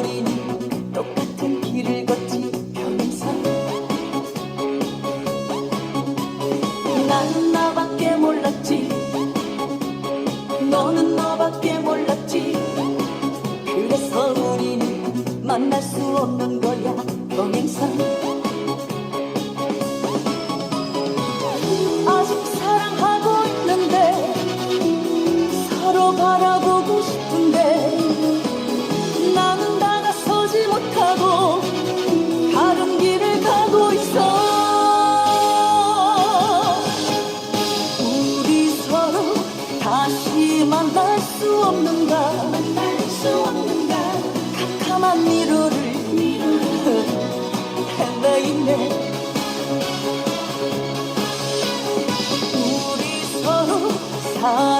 우리는 똑같은 길을 걷지 평생 나는 나밖에 몰랐지. 너는 너밖에 몰랐지. 그래서 우리는 만날 수 없는 거야 평행선 아직 사랑하고 있는데 서로 바라보고 싶은데 만날 수 없는가? 만날 수 없는가? 캄캄한 미로를 미로를 헤매이네. 우리 서로 사랑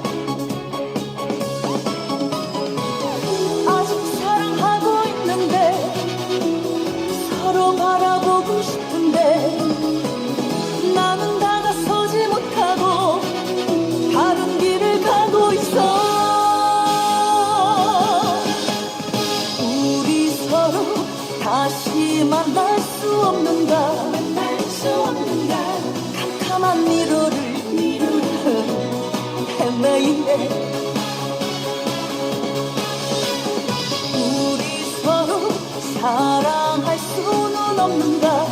다시 만날 수 없는가? 만날 수 없는가? 캄캄한 미로를 미로를 헤매이네. 우리 서로 사랑할 수는 없는가